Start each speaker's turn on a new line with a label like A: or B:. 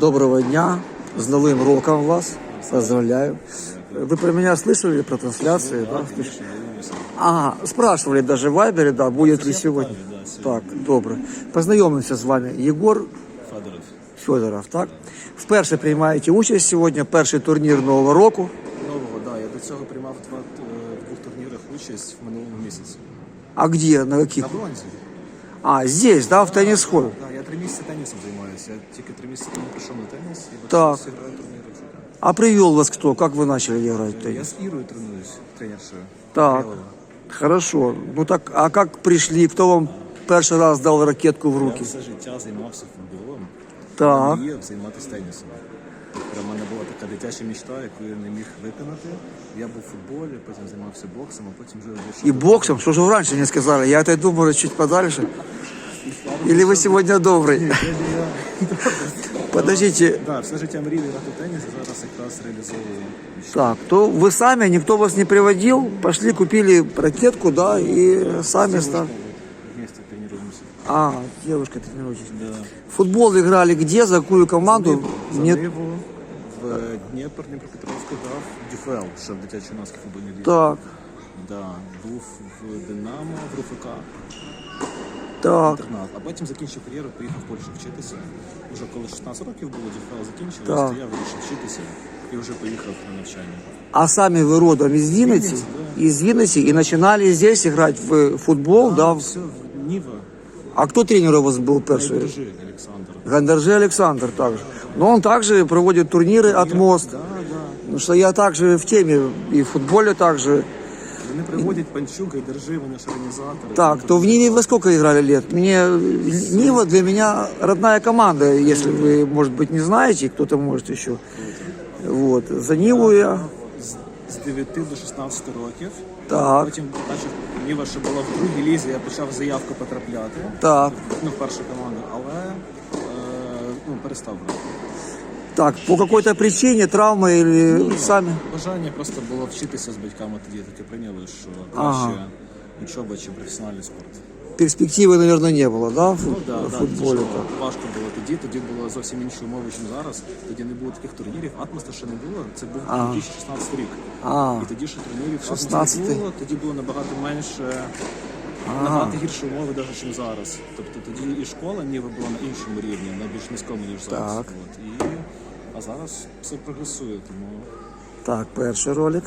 A: Доброго дня. С Новым роком вас. Поздравляю. Вы про меня слышали про трансляции? Да? Ага, спрашивали даже в Вайбере, да, будет ли сегодня. Так, добре. Познайомимося з вами. Єгор
B: Федоров.
A: Федоров, так? Вперше приймаєте участь сьогодні, перший турнір Нового року.
B: Нового, да. Я до цього приймав два, е, в двох турнірах участь в минулому місяці.
A: А где, на каких?
B: На бронзі.
A: А, здесь, да, в теннис-холл.
B: Да, я три місяці тенісом займаюся. Я тільки три місяці тому прийшов на теніс і
A: Так.
B: почав граю турніри. вже, да.
A: А привел вас кто? Как вы начали играть в
B: Я
A: теннис?
B: з Ірою тренуюсь, тренершою.
A: Так,
B: Михайлова.
A: хорошо. Ну так, а как пришли? Кто вам перший раз дал ракетку в
B: Я
A: руки?
B: все життя займався футболом.
A: Так.
B: Мріяв займатися тенісом. Прямо в мене була така дитяча мечта, яку я не міг виконати. Я був в футболі, потім займався боксом, а потім вже вийшов.
A: И боксом? Что же вы раньше не сказали? Я это думаю чуть подальше. Или вы сегодня добрый? Подождите,
B: Да, все життя мріяв грати в теніс, а зараз якраз реалізовую мечту.
A: так, то вы сами, никто вас не приводил, пошли, купили ракетку, да, и сами стали.
B: Вместе тренируемся.
A: А, девушка, тренируетесь.
B: Да.
A: Футбол играли где, за какую команду?
B: За
A: Нет.
B: Ниву в Дніпр, Дніпропетровську грав в ДЮФЛ, ще в дитячо юнацькій футбольній лізі.
A: Так,
B: Да, був в Динамо, в РФК,
A: так.
B: інтернат. А потім закінчив кар'єру, поїхав в Польщу вчитися. Уже коли 16 років було, ДЮФЛ закінчилось,
A: Так.
B: то я вирішив вчитися і вже поїхав на навчання.
A: А сами вы родом из Винницы?
B: Винницы,
A: Из Винницы и начинали здесь играть в футбол, да? в-
B: Все, Ніва,
A: А кто тренер у вас был перший?
B: Держи, Олександр.
A: Гандержи Александр также. Но он также проводит турниры от мост.
B: Да, да.
A: Потому что я также в теме и в футболе также.
B: Вони приводять Панчука і Держи, вони ж організатори.
A: Так, то в Ниве вы сколько играли лет? Мне Нива для меня родная команда, если вы, может быть, не знаете, кто-то может еще. Вот. За Ниву я.
B: З- З 9 до 16 років.
A: Так,
B: Потім бачив, Ніва ще була в другій лізі, я почав заявку потрапляти.
A: так.
B: Ну, в першу команду, але е, ну, перестав грати.
A: Так, по какой-то причине, травмы или сами?
B: Бажання просто було вчитися з батьками тоді, таке прийняли, що
A: Ага.
B: краще учоба, чим професіональний спорт.
A: Перспективы, наверное, не было, да, в
B: Ну, да,
A: в
B: да,
A: футболе?
B: тяжело. важко було тоді, тоді було зовсім інші умови, ніж зараз. Тоді не було таких турнірів, атмоста ще не було. Це був 2016 рік.
A: А,
B: І тоді ще турнірів атмоста
A: 16-й.
B: не було, тоді було набагато менше, набагато гірші умови, навіть, ніж зараз. Тобто тоді і школа ніби була на іншому рівні, на більш низькому, ніж зараз.
A: Так.
B: От. І, а зараз все прогресує, тому
A: так, перший ролик.